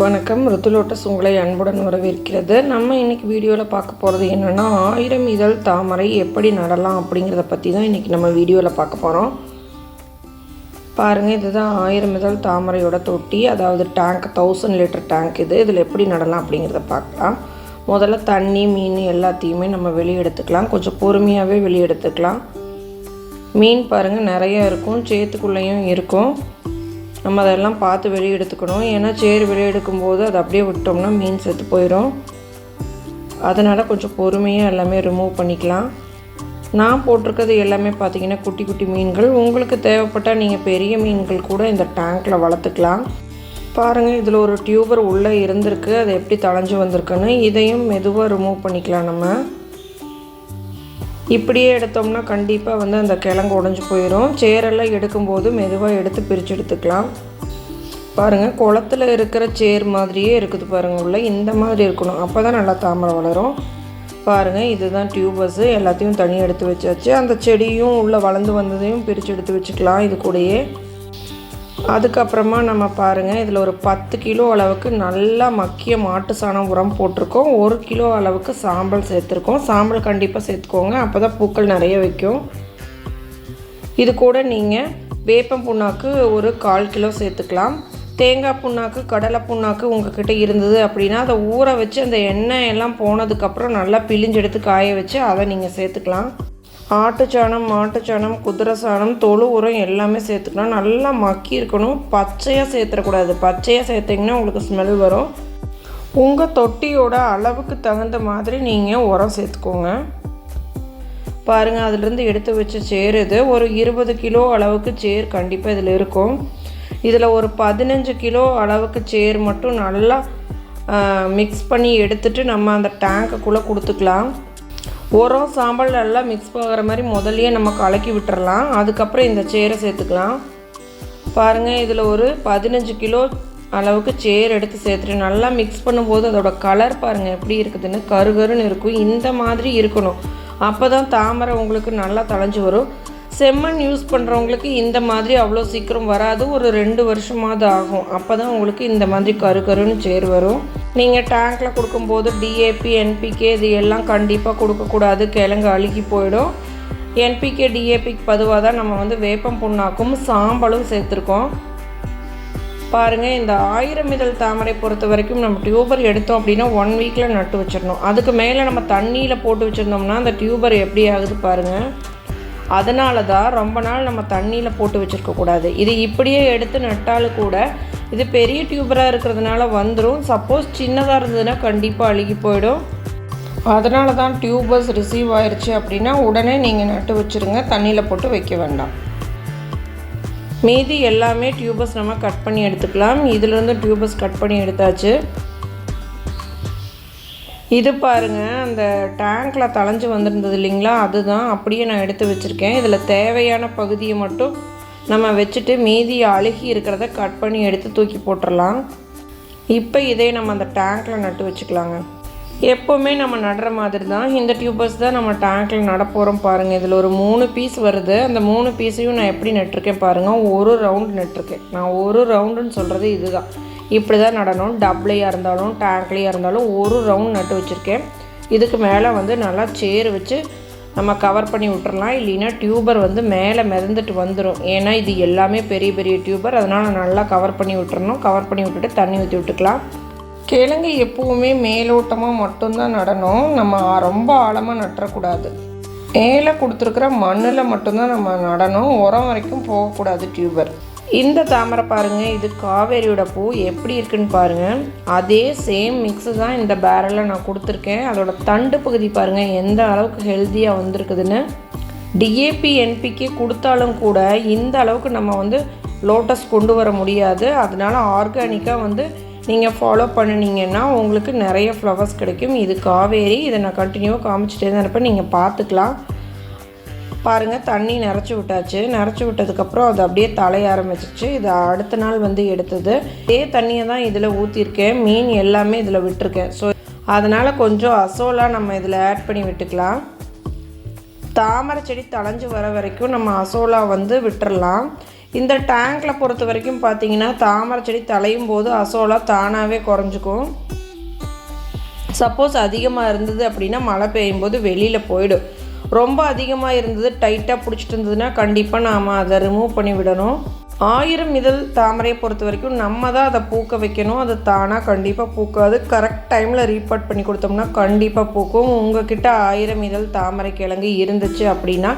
வணக்கம். ருத்துலோட்டஸ் உங்களை அன்புடன் வரவேற்கிறது. நம்ம இன்னைக்கு வீடியோவில் பார்க்க போகிறது என்னென்னா ஆயிரம் இதழ் தாமரை எப்படி நடலாம் அப்படிங்கிறத பற்றி தான் இன்றைக்கி நம்ம வீடியோவில் பார்க்க போகிறோம் பாருங்கள் இதுதான் ஆயிரம் இதழ் தாமரையோட தொட்டி. அதாவது டேங்க் தௌசண்ட் லிட்டர் டேங்க் இது. இதில் எப்படி நடலாம் அப்படிங்கிறத பார்க்கலாம். முதல்ல தண்ணி மீன் எல்லாத்தையுமே நம்ம வெளியே எடுத்துக்கலாம். கொஞ்சம் பொறுமையாகவே வெளியே எடுத்துக்கலாம். மீன் பாருங்கள் நிறையா இருக்கும். சேத்துக்குள்ளேயும் இருக்கும். நம்ம அதெல்லாம் பார்த்து வெளியே எடுத்துக்கணும் ஏன்னா சேர் வெளியே எடுக்கும்போது அதை அப்படியே விட்டோம்னா மீன் செத்து போயிடும் அதனால் கொஞ்சம் பொறுமையாக எல்லாமே ரிமூவ் பண்ணிக்கலாம். நான் போட்டிருக்கிறது எல்லாமே பார்த்திங்கன்னா குட்டி குட்டி மீன்கள். உங்களுக்கு தேவைப்பட்டால் நீங்கள் பெரிய மீன்கள் கூட இந்த டேங்க்கில் வளர்த்துக்கலாம். பாருங்கள் இதில் ஒரு டியூபர் உள்ளே இருந்திருக்கு. அது எப்படி தளைஞ்சு வந்திருக்குன்னு. இதையும் மெதுவாக ரிமூவ் பண்ணிக்கலாம் நம்ம. இப்படியே எடுத்தோம்னா கண்டிப்பாக வந்து அந்த கிழங்கு உடஞ்சி போயிடும் சேரெல்லாம் எடுக்கும்போது மெதுவாக எடுத்து பிரித்து எடுத்துக்கலாம். பாருங்கள் குளத்துல இருக்கிற சேர் மாதிரியே இருக்குது பாருங்கள் உள்ள. இந்த மாதிரி இருக்கணும். அப்போ தான் நல்லா தாமரை வளரும். பாருங்கள் இதுதான் டியூபஸ்ஸு எல்லாத்தையும் தனியாக எடுத்து வச்சாச்சு. அந்த செடியும் உள்ளே வளர்ந்து வந்ததையும் பிரித்து எடுத்து வச்சுக்கலாம். இது கூடயே. அதுக்கப்புறமா நம்ம பாருங்கள் இதில் ஒரு பத்து கிலோ அளவுக்கு நல்லா மக்கிய மாட்டு சாணம் உரம் போட்டிருக்கோம். ஒரு கிலோ அளவுக்கு சாம்பல் சேர்த்துருக்கோம். சாம்பல் கண்டிப்பாக சேர்த்துக்கோங்க. அப்போ தான் பூக்கள் நிறைய வைக்கும். இது கூட நீங்கள் வேப்பம் புண்ணாக்கு ஒரு கால் கிலோ சேர்த்துக்கலாம். தேங்காய் புண்ணாக்கு கடலை புண்ணாக்கு உங்ககிட்ட இருந்தது அப்படின்னா அதை ஊற வச்சு அந்த எண்ணெய் எல்லாம் போனதுக்கப்புறம் நல்லா பிழிஞ்செடுத்து காய வச்சு அதை நீங்கள் சேர்த்துக்கலாம். ஆட்டுச்சாணம் மாட்டுச்சாணம் குதிரை சாணம் தொழு உரம் எல்லாமே சேர்த்துக்கணும். நல்லா மக்கி இருக்கணும். பச்சையாக சேர்த்துடக்கூடாது பச்சையாக சேர்த்திங்கன்னா உங்களுக்கு ஸ்மெல் வரும். உங்கள் தொட்டியோட அளவுக்கு தகுந்த மாதிரி நீங்கள் உரம் சேர்த்துக்கோங்க. பாருங்கள் அதிலிருந்து எடுத்து வச்ச சேர் இது ஒரு இருபது கிலோ அளவுக்கு சேர் கண்டிப்பாக இதில் இருக்கும். இதில் ஒரு பதினஞ்சு கிலோ அளவுக்கு சேர் மட்டும் நல்லா மிக்ஸ் பண்ணி எடுத்துட்டு நம்ம அந்த டேங்க்குள்ளே கொடுத்துக்கலாம். உரம் சாம்பல் நல்லா மிக்ஸ் ஆகிற மாதிரி முதல்லையே நம்ம கலக்கி விட்டுறலாம். அதுக்கப்புறம் இந்த சேரை சேர்த்துக்கலாம். பாருங்கள் இதில் ஒரு பதினஞ்சு கிலோ அளவுக்கு சேர் எடுத்து சேர்த்துட்டு நல்லா மிக்ஸ் பண்ணும்போது அதோட கலர் பாருங்கள் எப்படி இருக்குதுன்னு கருகருன்னு இருக்கும். இந்த மாதிரி இருக்கணும். அப்போ தான் தாமரை உங்களுக்கு நல்லா தளைஞ்சு வரும். செம்மண் யூஸ் பண்ணுறவங்களுக்கு இந்த மாதிரி அவ்வளோ சீக்கிரம் வராது. ஒரு ரெண்டு வருஷமாவது ஆகும். அப்போ தான் உங்களுக்கு இந்த மாதிரி கரு கருன்னு சேர் வரும். நீங்கள் டேங்க்கில் கொடுக்கும்போது டிஏபி என்பிகே இது எல்லாம் கண்டிப்பாக கொடுக்கக்கூடாது. கிழங்கு அழுகி போயிடும். என்பிகே டிஏபிக்கு பதுவாக தான் நம்ம வந்து வேப்பம் புண்ணாக்கும் சாம்பலும் சேர்த்துருக்கோம். பாருங்கள் இந்த ஆயிரம் இதழ் தாமரை பொறுத்த வரைக்கும் நம்ம டியூபர் எடுத்தோம் அப்படின்னா ஒன் வீக்கில் நட்டு வச்சிடணும். அதுக்கு மேலே நம்ம தண்ணியில் போட்டு வச்சுருந்தோம்னா அந்த டியூபர் எப்படி ஆகுது பாருங்கள் அதனால தான் ரொம்ப நாள் நம்ம தண்ணியில் போட்டு வச்சுருக்கக்கூடாது. இது இப்படியே எடுத்து நட்டாலும் கூட இது பெரிய டியூபராக இருக்கிறதுனால வந்துடும் சப்போஸ் சின்னதாக இருந்ததுன்னா கண்டிப்பாக அழுகி போயிடும். அதனால தான் டியூபர்ஸ் ரிசீவ் ஆயிடுச்சு அப்படின்னா உடனே நீங்கள் நட்டு வச்சுருங்க. தண்ணியில் போட்டு வைக்க வேண்டாம். மீதி எல்லாமே டியூபர்ஸ் நம்ம கட் பண்ணி எடுத்துக்கலாம். இதிலிருந்து டியூபர்ஸ் கட் பண்ணி எடுத்தாச்சு. இது பாருங்கள் அந்த டேங்க்கில் தளைஞ்சு வந்திருந்தது இல்லைங்களா? அதுதான் அப்படியே நான் எடுத்து வச்சுருக்கேன். இதில் தேவையான பகுதியை மட்டும் நம்ம வச்சுட்டு மீதி அழுகி இருக்கிறத கட் பண்ணி எடுத்து தூக்கி போட்டுடலாம் இப்போ இதே நம்ம அந்த டேங்க்கில் நட்டு வச்சுக்கலாங்க. எப்போவுமே நம்ம நடுற மாதிரி தான் இந்த டியூபர்ஸ் தான் நம்ம டேங்க்கில் நட போகிறோம் பாருங்கள் இதில் ஒரு மூணு பீஸ் வருது. அந்த மூணு பீஸையும் நான் எப்படி நட்டிருக்கேன் பாருங்கள் ஒரு ரவுண்டு நட்டிருக்கேன். நான் ஒரு ரவுண்டுன்னு சொல்கிறது இதுதான். இப்படி தான் நடணும் டப்ளையாக இருந்தாலும் டேங்க்லேயாக இருந்தாலும் ஒரு ரவுண்ட் நட்டு வச்சுருக்கேன். இதுக்கு மேலே வந்து நல்லா சேர் வச்சு நம்ம கவர் பண்ணி விட்டுறலாம் இல்லைன்னா டியூபர் வந்து மேலே மிதந்துட்டு வந்துடும் ஏன்னா இது எல்லாமே பெரிய பெரிய டியூபர் அதனால் நல்லா கவர் பண்ணி விட்டுறணும். கவர் பண்ணி விட்டுட்டு தண்ணி ஊற்றி விட்டுக்கலாம். கிழங்கு எப்போவுமே மேலோட்டமாக மட்டும்தான் நடணும். நம்ம ரொம்ப ஆழமாக நட்டுறக்கூடாது. மேலே கொடுத்துருக்குற மண்ணில் மட்டும்தான் நம்ம நடணும். உரம் வரைக்கும் போகக்கூடாது டியூபர் இந்த தாமரை பாருங்கள் இது காவேரியோட பூ எப்படி இருக்குன்னு பாருங்கள் அதே சேம் மிக்ஸு தான் இந்த பேரலில் நான் கொடுத்துருக்கேன். அதோட தண்டு பகுதி பாருங்கள் எந்த அளவுக்கு ஹெல்த்தியாக வந்திருக்குதுன்னு. டிஏபி என்பிக்கு கொடுத்தாலும் கூட இந்த அளவுக்கு நம்ம வந்து லோட்டஸ் கொண்டு வர முடியாது. அதனால் ஆர்கானிக்காக வந்து நீங்கள் ஃபாலோ பண்ணினீங்கன்னா உங்களுக்கு நிறைய ஃப்ளவர்ஸ் கிடைக்கும். இது காவேரி இதை நான் கண்டினியூவாக காமிச்சிட்டே தான் இருப்பேன். நீங்கள் பார்த்துக்கலாம். பாருங்கள் தண்ணி நிறச்சி விட்டாச்சு. நிறச்சி விட்டதுக்கப்புறம் அது அப்படியே தலைய ஆரம்பிச்சிச்சு. இது அடுத்த நாள் வந்து எடுத்தது. இதே தண்ணியை தான் இதில் ஊற்றிருக்கேன் மீன் எல்லாமே இதில் விட்டுருக்கேன். ஸோ அதனால் கொஞ்சம் அசோலாக நம்ம இதில் ஆட் பண்ணி விட்டுக்கலாம். தாமரை செடி தளைஞ்சு வர வரைக்கும் நம்ம அசோலா வந்து விட்டுறலாம். இந்த டேங்க்கில் பொறுத்த வரைக்கும் பார்த்தீங்கன்னா தாமரை செடி தலையும் போது அசோலா தானாகவே குறைஞ்சிக்கும். சப்போஸ் அதிகமாக இருந்தது அப்படின்னா மழை பெய்யும் போது வெளியில் போயிடும். ரொம்ப அதிகமாக இருந்தது டைட்டாக பிடிச்சிட்டு இருந்ததுன்னா கண்டிப்பாக நாம் அதை ரிமூவ் பண்ணி விடணும். ஆயிரம் இதழ் தாமரையை பொறுத்த வரைக்கும் நம்ம தான் அதை பூக்க வைக்கணும். அது தானாக கண்டிப்பாக பூக்காது. கரெக்ட் டைமில் ரீபார்ட் பண்ணி கொடுத்தோம்னா கண்டிப்பாக பூக்கும். உங்ககிட்ட ஆயிரம் இதழ் தாமரை கிழங்கு இருந்துச்சு அப்படின்னா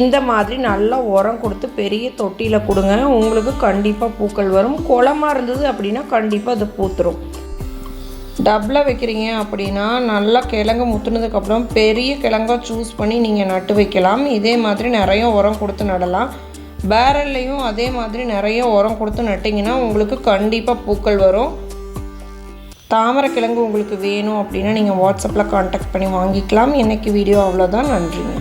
இந்த மாதிரி நல்லா உரம் கொடுத்து பெரிய தொட்டியில் கொடுங்க. உங்களுக்கு கண்டிப்பாக பூக்கள் வரும். குளமாக இருந்தது அப்படின்னா கண்டிப்பாக அது பூத்துரும். டப்பில் வைக்கிறீங்க அப்படின்னா நல்லா கிழங்கு முத்துனதுக்கப்புறம் பெரிய கிழங்கா சூஸ் பண்ணி நீங்கள் நட்டு வைக்கலாம். இதே மாதிரி நிறைய உரம் கொடுத்து நடலாம். பேரல்லையும் அதே மாதிரி நிறைய உரம் கொடுத்து நட்டிங்கன்னா உங்களுக்கு கண்டிப்பாக பூக்கள் வரும். தாமரை கிழங்கு உங்களுக்கு வேணும் அப்படின்னா நீங்கள் வாட்ஸ்அப்பில் காண்டாக்ட் பண்ணி வாங்கிக்கலாம். இன்றைக்கி வீடியோ அவ்வளோதான் நன்றிங்க.